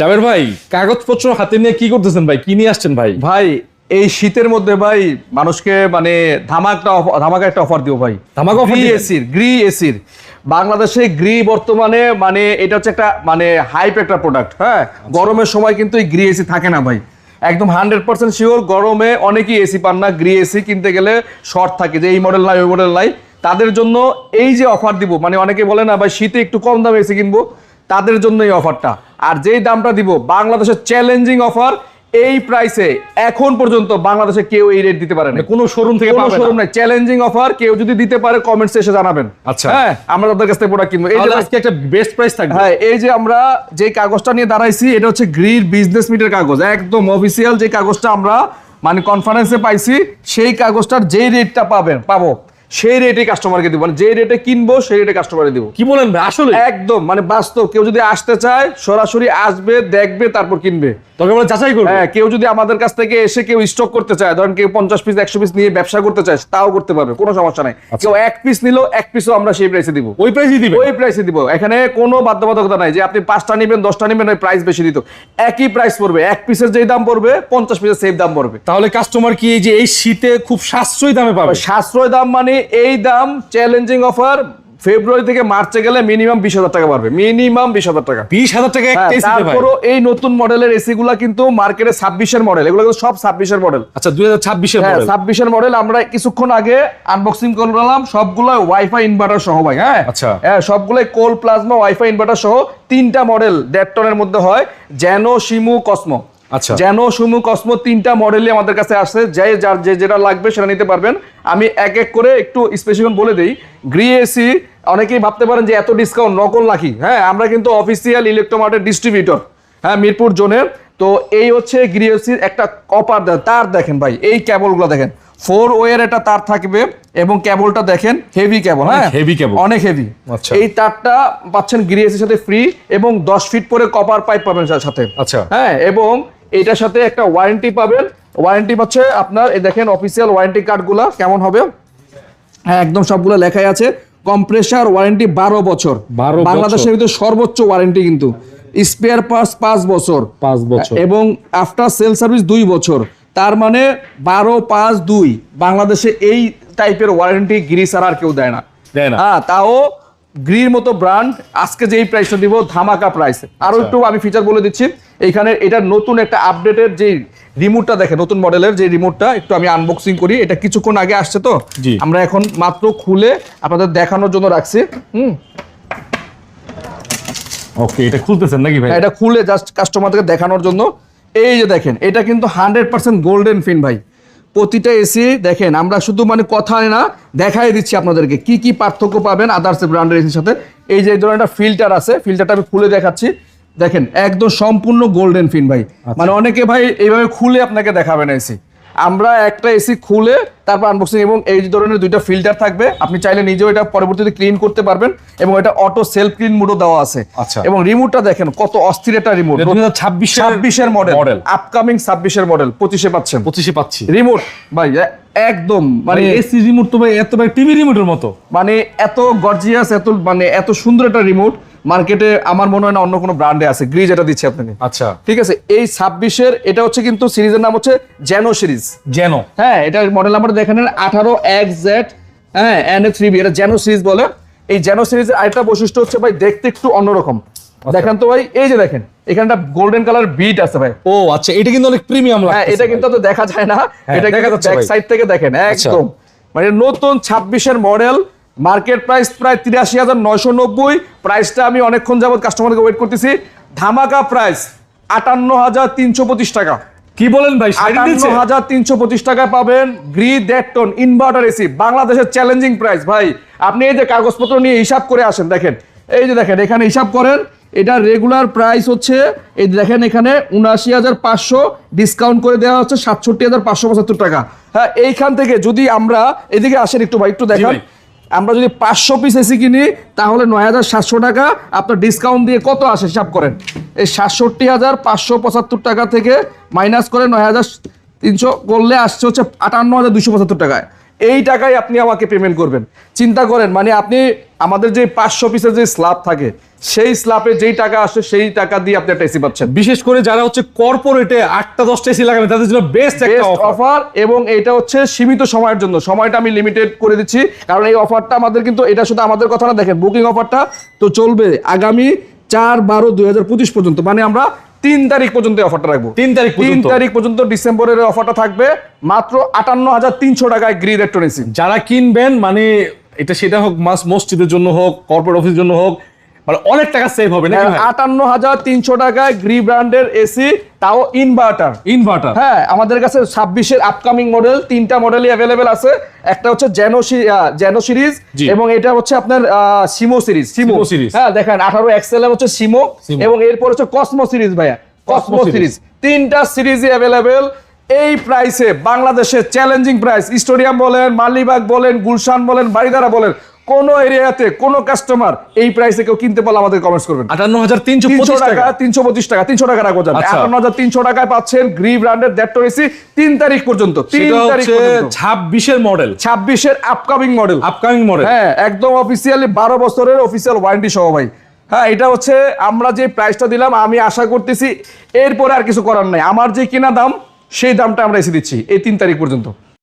জাবের ভাই কাগজপত্র হাতে নিয়ে কি করতেছেন ভাই? কি নিয়ে আসছেন ভাই? ভাই এই শীতের মধ্যে ভাই মানুষকে মানে ধামাকা ধামাকা একটা অফার দিব ভাই। ধামাকা দিবেন? এসির গ্রি এসির বাংলাদেশে গ্রি বর্তমানে মানে এটা হচ্ছে একটা মানে হাইপ একটা প্রোডাক্ট হ্যাঁ? আচ্ছা। গরমের সময় কিন্তু এই গ্রি এসি থাকে না ভাই। একদম হান্ড্রেড পার্সেন্ট শিওর গরমে অনেকেই এসি পান না গ্রি এসি কিনতে গেলে শর্ট থাকে যে এই মডেল নাই ওই মডেল নাই। তাদের জন্য এই যে অফার দিব মানে অনেকে বলে না ভাই শীতে একটু কম দামে এসি কিনবো। তাদের জন্য এই অফারটা আর যেই দামটা দিব বাংলাদেশের চ্যালেঞ্জিং অফার এই প্রাইসে এখন পর্যন্ত বাংলাদেশে কেউ এই রেট দিতে পারে না মানে কোনো শোরুম থেকে কোনো শোরুম নাই। চ্যালেঞ্জিং অফার কেউ যদি দিতে পারে কমেন্টসে এসে জানাবেন। আচ্ছা। হ্যাঁ আমরা তাদের কাছ থেকে প্রোডাক্ট কিনবো। এই যে আজকে একটা বেস্ট প্রাইস থাকবে। হ্যাঁ এই যে আমরা যে কাগজটা নিয়ে দাঁড়াইছি এটা হচ্ছে গ্রিড বিজনেস মিটের কাগজ। একদম অফিসিয়াল যে কাগজটা আমরা মানে কনফারেন্সে পাইছি সেই কাগজটার যেই রেটটা পাবেন পাবো। সেই রেটে কাস্টমারকে দিব। মানে যে রেটে কিনবো সেই রেটে কাস্টমারে দিব। কি বলেন ভাই? আসলে একদম মানে বাস্তব কেউ যদি আসতে চায় সরাসরি আসবে দেখবে তারপর কিনবে। তোকে বলে যাচাই করবে। হ্যাঁ কেউ যদি আমাদের কাছ থেকে এসে কেউ স্টক করতে চায় ধরেন কেউ পঞ্চাশ পিস একশো পিস নিয়ে ব্যবসা করতে চায় তাও করতে পারবে কোনো সমস্যা নাই। কেউ এক পিস নিল এক পিসও আমরা সেই প্রাইসে দিব। ওই প্রাইসই দিবে। ওই প্রাইসে দিব। এখানে কোনো বাধ্যবাধকতা নাই যে আপনি পাঁচটা নেবেন দশটা নেবেন ওই প্রাইস বেশি দিত। একই প্রাইস পড়বে। এক পিসের যেই দাম পড়বে পঞ্চাশ পিসের সেম দাম পড়বে। তাহলে কাস্টমার কি এই যে এই শীতে খুব সাশ্রয়ী দামে পাবে? সাশ্রয় দাম মানে এই দাম চ্যালেঞ্জিং অফার ফেব্রুয়ারি থেকে মার্চে গেলে মিনিমাম বিশ হাজার টাকা পারবে মিনিমাম বিশ হাজার টাকা। বিশ হাজার টাকা হ্যাঁ, তারপরও এই নতুন মডেলের এসি গুলা কিন্তু মার্কেটে ছাব্বিশের মডেল। এগুলো কিন্তু সব ছাব্বিশের মডেল। আচ্ছা দুই হাজার ছাব্বিশের হ্যাঁ মডেল। ছাব্বিশের মডেল। আমরা কিছুক্ষণ আগে আনবক্সিং করলাম সবগুলো ওয়াইফাই ইনভার্টার সহ ভাই হ্যাঁ? আচ্ছা। হ্যাঁ সবগুলোই কোল প্লাজমা ওয়াইফাই ইনভার্টার সহ তিনটা মডেল দেড় টনের মধ্যে হয়। জ্যানো শিমু কসমো আচ্ছা। জ্যানো শিমু কসমো তিনটা মডেলই আমাদের কাছে আসছে। যে যার যে যেটা লাগবে সেটা নিতে পারবেন। আমি এক এক করে একটু স্পেসিফিক বলে দিই। গ্রি এসি অনেকেই ভাবতে পারেন যে এত ডিসকাউন্ট নকল নাকি? হ্যাঁ আমরা কিন্তু অফিসিয়াল ইলেকট্রোমার্টের ডিস্ট্রিবিউটর হ্যাঁ মিরপুর জোনের। তো এই হচ্ছে গ্রিএসির একটা কপার তার দেখেন ভাই এই কেবলগুলো দেখেন। ফোর ওয়ের একটা তার থাকবে এবং কেবলটা দেখেন হেভি কেবল হ্যাঁ? Heavy cable। অনেক হেভি আচ্ছা। এই তারটা পাচ্ছেন গ্রিএসির সাথে ফ্রি এবং দশ ফিট পরে কপার পাইপ পাবেন সাথে- সাথে। আচ্ছা। হ্যাঁ এবং এটার সাথে একটা ওয়ারেন্টি পাবেন। ওয়ারেন্টি পাচ্ছে আপনার এই দেখেন অফিসিয়াল ওয়ারেন্টি কার্ডগুলো কেমন হবে? হ্যাঁ একদম সবগুলো লেখাই আছে। কম্প্রেসার ওয়ারেন্টি বারো বছর। বাংলাদেশের ভিতরে সর্বোচ্চ ওয়ারেন্টি কিন্তু। স্পেয়ার পার্টস পাঁচ বছর। পাঁচ বছর। এবং আফটার সেল সার্ভিস দুই বছর। তার মানে বারো পাঁচ দুই। বাংলাদেশে এই টাইপের ওয়ারেন্টি গিরি ছাড়া আর কেউ দেয় না। হ্যাঁ তাও গ্রির মতো ব্র্যান্ড। আজকে যেই প্রাইসটা দিব ধামাকা প্রাইস আরও আচ্ছা। একটু আমি ফিচার বলে দিচ্ছি। এখানে এটা নতুন একটা আপডেটের যে রিমোটটা দেখেন নতুন মডেলের যে রিমোটটা একটু আমি আনবক্সিং করি। এটা কিছুক্ষণ আগে আসছে তো। আমরা এখন মাত্র খুলে আপনাদের দেখানোর জন্য রাখছি। হুম? ওকে এটা খুলতেছেন নাকি ভাই? হ্যাঁ, এটা খুলে জাস্ট কাস্টমারকে দেখানোর জন্য। এই যে দেখেন এটা কিন্তু হান্ড্রেড পার্সেন্ট গোল্ডেন ফিন ভাই। প্রতিটা এসি দেখেন আমরা শুধু মানে কথায় না দেখাই দিচ্ছি আপনাদেরকে। কি কি পার্থক্য পাবেন আদার্স ব্র্যান্ডের এসির সাথে? এই যে এই ধরনের একটা ফিল্টার আছে ফিল্টারটা আমি খুলে দেখাচ্ছি। দেখেন একদম সম্পূর্ণ গোল্ডেন ফিন ভাই। মানে অনেকে ভাই এইভাবে খুলে আপনাকে দেখাবে না এসি আমরা একটা এসি খুলে তারপর আনবক্সিং এবং এই ধরনের দুইটা ফিল্টার থাকবে। আপনি চাইলে নিজেও এটা পরবর্তীতে ক্লিন করতে পারবেন এবং এটা অটো সেলফ ক্লিন মোডও দেওয়া আছে। আচ্ছা। এবং রিমোটটা দেখেন কত অস্থির একটা রিমোট ছাব্বিশ ছাব্বিশের মডেল মডেল আপকামিং ছাব্বিশের মডেল পঁচিশে পাচ্ছেন। পঁচিশে পাচ্ছি। রিমোট ভাই একদম মানে মানে এসি রিমোট তো ভাই এত ভাই টিভি রিমোটের মতো। মানে এত গর্জিয়াস এত মানে এত সুন্দর একটা রিমোট মার্কেটে আমার মনে হয় না অন্য কোনো ব্র্যান্ডে আছে। গ্রিজ এটা দিচ্ছে আপনাকে। আচ্ছা। ঠিক আছে? এই ছাব্বিশের এটা হচ্ছে কিন্তু সিরিজের নাম হচ্ছে জ্যানো সিরিজ যেন হ্যাঁ এটা মডেল নাম্বার দেখেন আঠারো এক্স জেড হ্যাঁ এন থ্রি বি এটা জ্যানো সিরিজ বলে। এই জ্যানো সিরিজের আরেকটা বৈশিষ্ট্য হচ্ছে ভাই দেখতে একটু অন্যরকম। দেখেন তো ভাই এই যে দেখেন এখানে গোল্ডেন কালার বিট আছে ভাই। ও আচ্ছা এটা কিন্তু অনেক প্রিমিয়াম হ্যাঁ এটা কিন্তু তো দেখা যায় না। হ্যাঁ, এটা দেখা যাচ্ছে ব্যাক সাইড থেকে দেখেন একদম। মানে নতুন ছাব্বিশের মডেল মার্কেট প্রাইস প্রায় তিরাশি হাজার নয়শো নব্বই। প্রাইসটা আমি অনেকক্ষণ যাবত কাস্টমারকে ওয়েট করতেছি। ধামাকা প্রাইস আটান্ন হাজার তিনশো পঁচিশ টাকা। কি বলেন ভাই আটান্ন হাজার তিনশো পঁচিশ টাকায় পাবেন গ্রি দেড়টন ইনভার্টার এসি বাংলাদেশের চ্যালেঞ্জিং প্রাইস ভাই আপনি এই যে কাগজপত্র নিয়ে হিসাব করে আসেন দেখেন। এই যে দেখেন এখানে হিসাব করেন এটা রেগুলার প্রাইস হচ্ছে এই দেখেন এখানে উনআশি হাজার পাঁচশো ডিসকাউন্ট করে দেওয়া হচ্ছে সাতষট্টি হাজার পাঁচশো পঁচাত্তর টাকা। হ্যাঁ এইখান থেকে যদি আমরা এদিকে আসেন একটু ভাই একটু দেখান। আমরা যদি পাঁচশো পিস এসি কিনি, তাহলে নয় হাজার সাতশো টাকা। আপনার ডিসকাউন্ট দিয়ে কত আসে, হিসাব করেন। এই সাতষট্টি হাজার পাঁচশো পঁচাত্তর টাকা থেকে মাইনাস করে নয় হাজার তিনশো করলে আসছে হচ্ছে আটান্ন হাজার দুশো পঁচাত্তর টাকায়। এই টাকায় আপনি আমাকে পেমেন্ট করবেন। চিন্তা করেন মানে আপনি আমাদের যে পাঁচশো পিসের যে স্ল্যাব থাকে সেই স্ল্যাপে যেই টাকা আসে সেই টাকা দিয়ে আপনি একটা এসি পাচ্ছেন। বিশেষ করে যারা হচ্ছে কর্পোরেটে আটটা দশটা এসি লাগাবে তাদের জন্য বেস্ট একটা অফার এবং এটা হচ্ছে সীমিত সময়ের জন্য। সময়টা আমি লিমিটেড করে দিচ্ছি কারণ এই অফারটা আমাদের কিন্তু এটা শুধু আমাদের কথা না দেখেন বুকিং অফারটা তো চলবে আগামী চার বারো দুই হাজার পঁচিশ পর্যন্ত। মানে আমরা তিন তারিখ পর্যন্ত অফারটা রাখব। তিন তারিখ তিন তারিখ পর্যন্ত ডিসেম্বরের অফারটা থাকবে মাত্র আটান্ন হাজার তিনশো টাকায় গ্রি ইলেকট্রনিক্স যারা কিনবেন মানে এটা সেটা হোক মাস মসজিদের জন্য হোক কর্পোরেট অফিসের জন্য হোক মানে অনেক টাকা সেভ হবে নাকি ভাই? আটান্ন হাজার তিনশো টাকায় গ্রি ব্র্যান্ডের এসি তাও ইনভার্টার ইনভার্টার হ্যাঁ আমাদের কাছে ছাব্বিশের আপকামিং মডেল তিনটা মডেলই অ্যাভেলেবেল আছে। একটা হচ্ছে জেনো জেনো সিরিজ এবং এটা হচ্ছে আপনার সিমো সিরিজ সিমো series। হ্যাঁ দেখেন আঠারো এক্সেল হচ্ছে সিমো। এবং এরপর হচ্ছে কসমো সিরিজ ভাইয়া। কসমো সিরিজ তিনটা সিরিজই অ্যাভেলেবেল এই প্রাইসে বাংলাদেশের চ্যালেঞ্জিং প্রাইস স্টেডিয়াম বলেন মালিবাগ বলেন গুলশান বলেন বাড়িদারা বলেন কোন এরিয়াতে কোন কাস্টমার এই প্রাইসে কেউ কিনতে পারলে আমাদের কমেন্টস করবেন। আটান্ন হাজার তিনশো টাকা। তিনশো পঁচিশ টাকা তিনশো টাকা রাখব যান। আচ্ছা। আটান্ন হাজার তিনশো টাকায় পাচ্ছেন গ্রি ব্র্যান্ডের দ্যাটটো এসি তিন তারিখ পর্যন্ত তিন তারিখ ছাব্বিশের মডেল ছাব্বিশের আপকামিং মডেল আপকামিং মডেল হ্যাঁ একদম অফিসিয়ালি বারো বছরের অফিসিয়াল ওয়ারেন্টি সহ ভাই। হ্যাঁ এটা হচ্ছে আমরা যে প্রাইসটা দিলাম আমি আশা করতেছি এরপরে আর কিছু করার নাই। আমার যে কেনা দাম সেই দামটা আমরা এসে দিচ্ছি এই তিন তারিখ পর্যন্ত।